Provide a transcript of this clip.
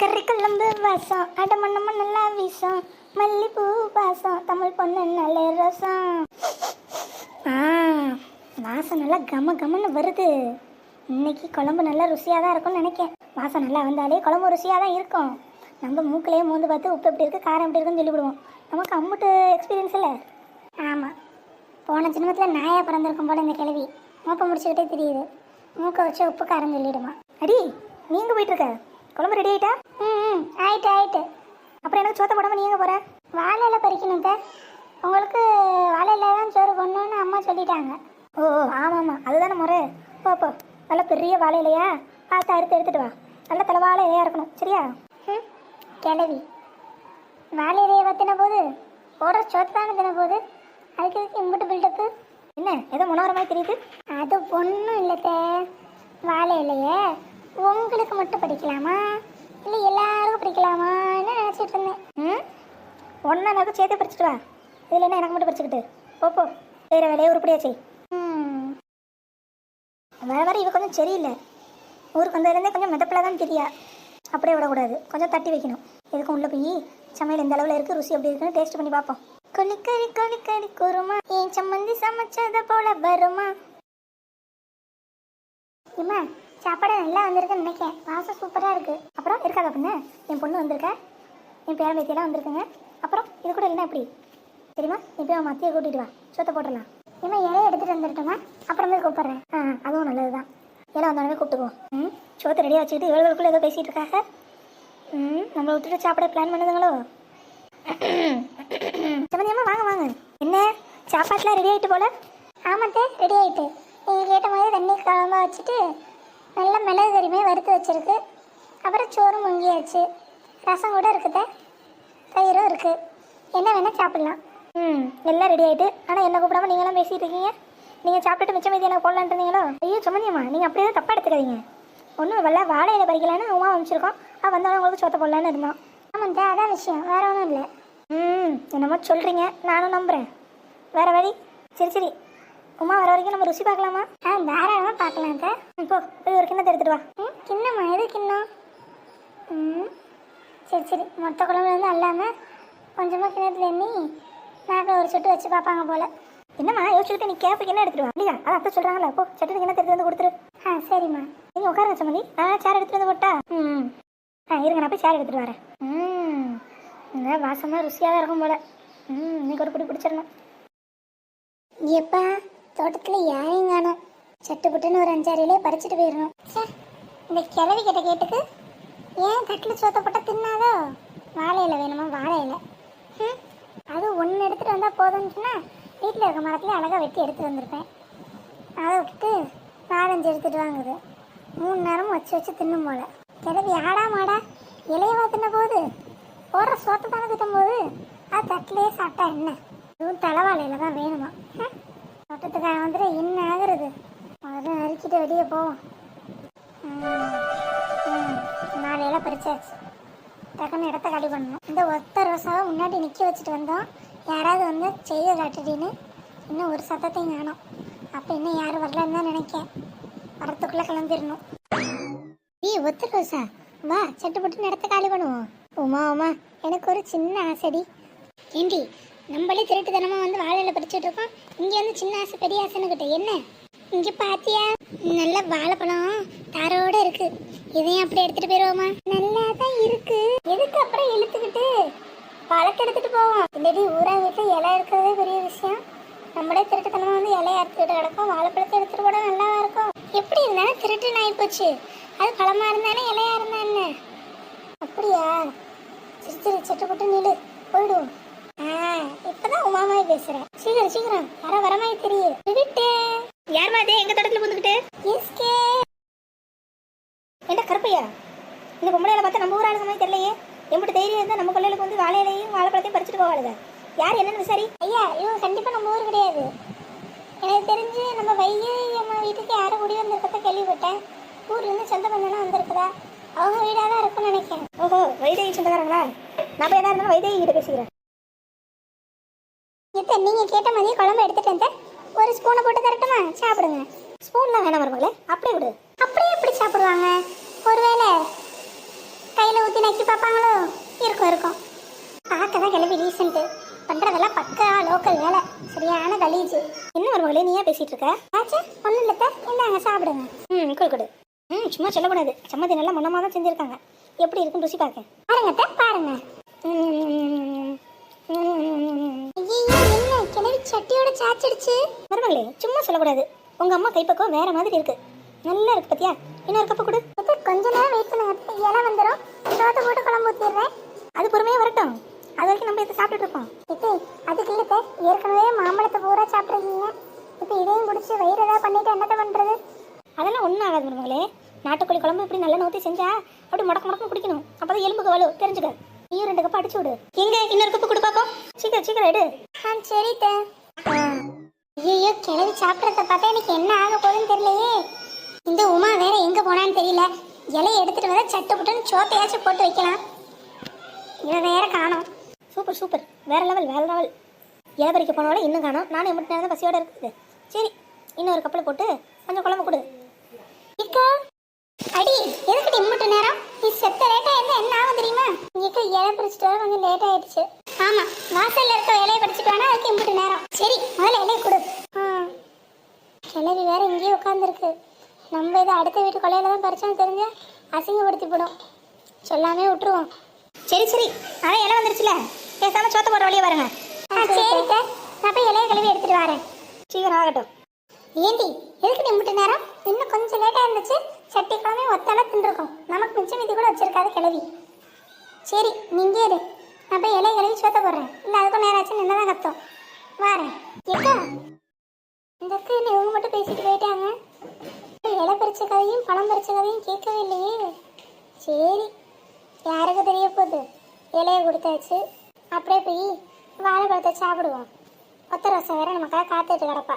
கறி குழம்பு வாசம் அடமண்ணமா நல்லா வீசம். மல்லிப்பூ வாசம் தமிழ் பொண்ணு நல்ல ரசம். ஆ வாசம் நல்லா கம கமன்னு வருது. இன்னைக்கு குழம்பு நல்லா ருசியாக தான் இருக்கும்னு நினைக்கேன். வாசம் நல்லா வந்தாலே குழம்பு ருசியாக தான் இருக்கும். நம்ம மூக்கிலேயே மோந்து பார்த்து உப்பு எப்படி இருக்குது காரம் எப்படி இருக்குன்னு சொல்லிவிடுவோம். நமக்கு அம்முட்டு எக்ஸ்பீரியன்ஸ் இல்லை. ஆமாம் போன ஜென்மத்தில் நாயாக பிறந்திருக்கும் போல இந்த கிழவி. மூப்பை முடிச்சுக்கிட்டே தெரியுது. மூக்கை வச்சு உப்பு காரம் சொல்லிவிடுமா அடி நீங்கள் போயிட்டுருக்க குழம்பு ரெடி ஆயிட்டா? ம் ம், ஆயிட்டு ஆயிட்டு. அப்புறம் எனக்கு சோத்த போடாம நீங்க போற? வாழை இலை பறிக்கணும் தே உங்களுக்கு வாழை இலை தான் சோறு பண்ணணும்னு அம்மா சொல்லிட்டாங்க. ஓ ஓ, ஆமா ஆமா அதுதானே முறை. போ போ. நல்ல பெரிய வாழை இலையா பார்த்து அறுத்து எடுத்துட்டு வா. நல்ல தலை வாழை இலையா இருக்கணும். சரியா? ம். கிளவி. வாழை இலையை வத்தின போது போடுற சோத்து தானே தின போது அதுக்கு எதுக்கு இம்புட்டு பில்டப்பு என்ன? ஏதோ முனவரமாக தெரியுது? அது ஒன்றும் இல்லத்தே வாழை இலையே உங்களுக்கு மட்டும் படிக்கலாமா? இல்லை எல்லாருக்கும் படிக்கலாமான்னு நினச்சிட்டு இருந்தேன். ம்? ஒன்றா எனக்கு சேர்த்து படிச்சுட்டு வா. இதில் என்ன எனக்கு மட்டும் படிச்சுக்கிட்டு? போப்போ வேறு வேலையை உருப்படியாச்சு ம். வர வர இவ கொஞ்சம் சரியில்லை. ஊருக்கு வந்ததுலேருந்தே கொஞ்சம் மெதப்பில் தான் தெரியா. அப்படியே விடக்கூடாது. கொஞ்சம் தட்டி வைக்கணும். எதுக்கும் உள்ளே போய் சமையல் எந்த அளவில் இருக்குது ருசி எப்படி இருக்குன்னு டேஸ்ட் பண்ணி பார்ப்போம். கொலிக்கறி கொலிக்கறி குருமா. ஏன் சம்மந்தி சமைச்சதை போல வருமா? இம்மா சாப்பாடு நல்லா வந்திருக்குன்னு நினைக்கேன். வாசம் சூப்பராக இருக்கு. அப்புறம் இருக்காதா பொண்ணு? என் பொண்ணு வந்திருக்க. என் பேரன் பேத்தியெல்லாம் வந்திருக்குங்க. அப்புறம் இது கூட இல்லைன்னா எப்படி? சரிம்மா இப்போ அவன் மத்தியை கூட்டிட்டு வா. சோத்தை போட்டுடலாம். இனிமேல் இலையை எடுத்துகிட்டு வந்துருட்டோமா அப்புறமே கூப்பிட்றேன். ஆ அதுவும் நல்லது தான் இலை வந்தோடனே கூப்பிட்டுக்குவோம். ம் சோத்தை ரெடியாக வச்சுக்கிட்டு இவர்களுக்குள்ளே ஏதோ பேசிகிட்டு இருக்காங்க. ம் நம்மளை விட்டுட்டு சாப்பிட பிளான் பண்ணுதுங்களோ? சமந்தியம்மா வாங்க வாங்க. என்ன? சாப்பாட்டுலாம் ரெடி ஆகிட்டு போல? ஆமாத்தே ரெடி ஆகிட்டு நீங்கள் கேட்ட மாதிரி தண்ணி குழம்பா வச்சுட்டு நல்ல மிளகு கறிமே வறுத்து வச்சிருக்கு. அப்புறம் சோறும் முங்கியாச்சு. ரசம் கூட இருக்குதே. தயிரும் இருக்கு. என்ன வேணால் சாப்பிடலாம். ம் எல்லாம் ரெடி ஆயிட்டு. ஆனால் என்ன கூப்பிடாம நீங்களாம் பேசிட்டு இருக்கீங்க? நீங்கள் சாப்பிட்டுட்டு மிச்சம் மீதி எனக்கு இருந்தீங்களோ? ஐயோ சம்மந்தியம்மா நீங்கள் அப்படியே தப்பாக எடுத்துக்காதீங்க. ஒன்றும் வெள்ள வாழை இலை பறிக்கலான்னு உமா அமைச்சிருக்கோம் அவள் வந்தாலும் உங்களுக்கு சோத்த போடலான்னு இருந்தோம் ஆமாம் அதான் விஷயம். வேற ஒன்றும் இல்லை. ம் என்னமோ சொல்கிறீங்க நானும் நம்புகிறேன் வேற வழி? சரி சரி. உமா வர வரைக்கும் நம்ம ருசி பார்க்கலாமா? ஆ தாராளமாக பார்க்கலாம் சார் போ போய் ஒரு கிண்ணத்தை எடுத்துட்டு வா. ம் கிண்ணமா? எது கிண்ணம்? ம் சரி சரி. மொத்த குழம்புலேருந்து அல்லாமல் கொஞ்சமாக கிணத்துல எண்ணி நாக்கில் ஒரு சொட்டு வச்சு பார்ப்பாங்க போல். என்னம்மா யோசிச்சுட்டு நீ கேப்பு கிண்ணம் எடுத்துருவா வா. இல்லையா அதான் அத்தை சொல்கிறாங்களா போ சட்டு கிணத்தை எடுத்து வந்து கொடுத்துரு. ஆ சரிம்மா. நீங்கள் உட்காருங்க சம்மந்தி நான் சேர் எடுத்துகிட்டு வந்து போட்டா? ம் ஆ இருங்க நான் போய் சேர் எடுத்துகிட்டு வரேன். ம் இந்த வாசமாக ருசியாக தான் இருக்கும் போல். ம் இன்னைக்கு ஒரு பிடி பிடிச்சிடணும் எப்போ தோட்டத்தில் யாரையும் காணும். சட்டுப்புட்டுன்னு ஒரு அஞ்சாறிலே பறிச்சுட்டு போயிடணும் ச்சே இந்த கிழவி கிட்ட கேட்டுக்கு ஏன் தட்டில் சோத்த போட்டா தின்னாதோ? வாழை இலை வேணுமா? வாழை இலை. அது ஒன்று எடுத்துகிட்டு வந்தால் போதும்னு சொன்னால் வீட்டில் இருக்க மரத்துலேயே அழகாக வெட்டி எடுத்துகிட்டு வந்திருப்பேன். அதை விட்டுட்டு நாலஞ்சு எடுத்துட்டு வாங்குது. மூணு நேரமும் வச்சு வச்சு தின்னும் போல. கிளவி ஆடா மாடா இலையவா தின்ன போது போடுற சோத்தை தானே திட்டும் போது அது தட்டிலேயே சாப்பிட்டா என்ன? இதுவும் தலைவாழையில தான் வேணுமா? தோட்டத்துக்காக வந்துட்டு என்ன ஆகுறது? முதல்ல நறுக்கிட்டு வெளியே போவோம் மாலையெல்லாம் பறிச்சாச்சு டக்குன்னு இடத்த காலி பண்ணணும். இந்த ஒத்த ரோசாவை முன்னாடி நிற்க வச்சுட்டு வந்தோம் யாராவது வந்து செய்ய காட்டுடின்னு இன்னும் ஒரு சத்தத்தையும் காணோம். அப்போ இன்னும் யாரும் வரலன்னு தான் நினைக்கேன். வரத்துக்குள்ளே கிளம்பிடணும். நீ ஒத்த ரோசா வா சட்டு போட்டு நடத்த காலி பண்ணுவோம். உமா உமா எனக்கு ஒரு சின்ன ஆசைடி. ஏண்டி நம்மளே திருட்டுத்தனமா வந்து வாழையில பறிச்சுட்டு இருக்கோம். இங்கே வந்து சின்ன ஆசை பெரிய ஆசைன்னு கிட்ட என்ன? இங்கே பாத்தியா? நல்ல வாழைப்பழம் தாரோட இருக்கு. இதையும் அப்படி எடுத்துட்டு போயிருவோமா? நல்லா தான் இருக்கு. எதுக்கு அப்புறம் இழுத்துக்கிட்டு? பழத்தை எடுத்துட்டு போவோம். இல்லடி ஊரா வீட்டில் இலை இருக்கிறதே பெரிய விஷயம். நம்மளே திருட்டுத்தனமா வந்து இலையை அறுத்துக்கிட்டு கிடக்கும். வாழைப்பழத்தை எடுத்துட்டு போட நல்லா இருக்கும்? எப்படி இருந்தாலும் திருட்டுன்னு ஆயிப்போச்சு. அது பழமா இருந்தானே இலையா இருந்தா என்ன? அப்படியா? சரி சரி சட்டு போட்டு நில்லு. போயிடுவோம். இப்பதான் உமாமாய் பேசுறேன். சீக்கிரம் சீக்கிரம். வர வரமாய் தெரியும் விட்டு யார் மாதிரி எங்க தடத்துல புந்துக்கிட்டு எஸ்கே. என்ன கருப்பையா? இந்த பொம்பளையில பார்த்தா நம்ம ஊர் ஆளு சமயம் தெரியலையே. எம்பிட்டு தைரியம் இருந்தா நம்ம கொள்ளையிலுக்கு வந்து வாழையிலையும் வாழைப்பழத்தையும் பறிச்சுட்டு போவாளுங்க. யார் என்னன்னு விசாரி. ஐயா இவங்க கண்டிப்பா நம்ம ஊர் கிடையாது. எனக்கு தெரிஞ்சு நம்ம வைகை அம்மா வீட்டுக்கு யாரும் குடி வந்திருக்கத கேள்விப்பட்டேன். ஊர்ல இருந்து சொந்த பந்தம்லாம் வந்திருக்குதா? அவங்க வீடாக தான் இருக்கும்னு நினைக்கிறேன். ஓஹோ வைதேகி சொந்தக்காரங்களா? நான் போய் எதா இருந்தாலும் வைதேகி கிட்ட பேசிக்கிறேன். இத்தை நீங்கள் கேட்ட மாதிரி குழம்பு எடுத்துட்டேன் சார் ஒரு ஸ்பூனை போட்டு தரட்டுமா? சாப்பிடுங்க. ஸ்பூன்லாம் வேணாம் மருமகளே. அப்படியே விடு. அப்படியே எப்படி சாப்பிடுவாங்க? ஒருவேளை கையில் ஊற்றி நக்கி பார்ப்பாங்களோ? இருக்கும் இருக்கும். பார்க்கதான் கிளம்பி ரீசெண்ட்டு பண்ணுறதெல்லாம் பக்கா லோக்கல் வேலை. சரியான கலீஜு என்ன மருமகளே நீயா பேசிகிட்டு இருக்க? ஆச்சு ஒன்றும் இல்லை இந்தாங்க சாப்பிடுங்க. ம் கொடு கொடு. ம் சும்மா சொல்லக்கூடாது. சம்மதி நல்லா மொன்னமாக தான் செஞ்சுருக்காங்க. எப்படி இருக்குன்னு ருசி பார்க்க. பாருங்க பாருங்க. என்ன? கிளவி சட்டியோட சாச்சிடுச்சு. மருமகளே சும்மா சொல்லக்கூடாது. உங்க அம்மா கைப்பக்கம் வேற மாதிரி இருக்கு. நல்லா இருக்கு பத்தியா? இன்னொரு கப்பு கொடு. கொஞ்ச நேரம் வெயிட் பண்ணுங்க. இலை வந்துடும் சோத்தை போட்டு குழம்பு ஊற்றிடுறேன் அது பொறுமையா வரட்டும். அது வரைக்கும் நம்ம இதை சாப்பிட்டுட்டு இருப்போம். இப்போ அதுக்கு இல்லை ஏற்கனவே மாம்பழத்தை பூரா சாப்பிட்ருக்கீங்க இப்போ இதையும் குடிச்சு வயிறு ஏதாவது பண்ணிட்டு என்னத்தை பண்றது? அதெல்லாம் ஒன்றும் ஆகாது மருமகளே. நாட்டுக்கோழி குழம்பு இப்படி நல்லா நோத்தி செஞ்சா அப்படி முடக்க முடக்க குடிக்கணும். அப்பதான் எலும்புக்கு வலு. தெரிஞ்சுக்க. நீயும் ரெண்டு கப் அடிச்சு விடு. எங்க? இன்னொரு கப்பு கொடு பாப்போம். சீக்கிரம் சீக்கிரம் எடு. ஆ சரி ஐயோ கிளவி சாப்பிட்றத பார்த்தா எனக்கு என்ன ஆக போகுதுன்னு தெரியலையே. இந்த உமா வேற எங்க போனான்னு தெரியல. இலையை எடுத்துட்டு வர சட்டு புட்டுன்னு சோத்தையாச்சும் போட்டு வைக்கலாம். இவ வேற காணோம். Super super. வேற லெவல் வேற லெவல் இலை பறிக்க போனோட இன்னும் காணோம். நானும் எம்பிட்டு நேரம் பசியோட இருக்குது. சரி இன்னொரு கப்பில் போட்டு கொஞ்சம் குழம்பு கொடு. அடி எதுக்கு இம்புட்டு நேரம்? நீ செத்த லேட்டா இருந்தா என்ன ஆகும் தெரியுமா? இங்க இலை பறிச்சுட்டு வர கொஞ்சம் லேட் ஆயிடுச்சு. ஆமா வாசல்ல இருக்க இலையை பறிச்சுட்டு வேணா அதுக்கு இம்புட்டு நேரம். சரி முதல்ல இலையை கொடு. கிளவி வேற இங்கேயே உட்காந்துருக்கு நம்ம இதை அடுத்த வீட்டு கொலையில தான் தெரிஞ்சா அசிங்கப்படுத்தி போடும் சொல்லாமே விட்டுருவோம். சரி சரி. அதான் இலை வந்துருச்சுல. பேசாம சோத்த போட வழியே பாருங்க. சரி நான் போய் இலைய கழுவி எடுத்துட்டு வரேன். சீக்கிரம் ஆகட்டும். ஏண்டி எதுக்கு நிம்பிட்டு நேரம்? இன்னும் கொஞ்சம் லேட்டாக இருந்துச்சு. சட்டி குழம்பு ஒத்தால தின்றுருக்கோம். நமக்கு மிச்சம் மீதி கூட வச்சிருக்காது கிளவி சரி நீங்க இரு. நான் போய் இலைய கழுவி சோத்த போடுறேன். இல்லை அதுக்கும் நேரம் ஆச்சு நின்று தான் கத்தோம். வாரேன். ஏக்கா இந்த அக்கா என்ன இவங்க மட்டும் பேசிட்டு போயிட்டாங்க? இலை பறிச்ச கதையும் பழம் பறிச்ச கதையும் கேட்கவே இல்லையே. சரி யாருக்கு தெரிய போகுது? இலைய கொடுத்தாச்சு. அப்படியே போய் வாழைப்பழத்தை சாப்பிடுவோம். ஒத்த ரசம் வேற நமக்காக காத்துட்டு கிடப்பா.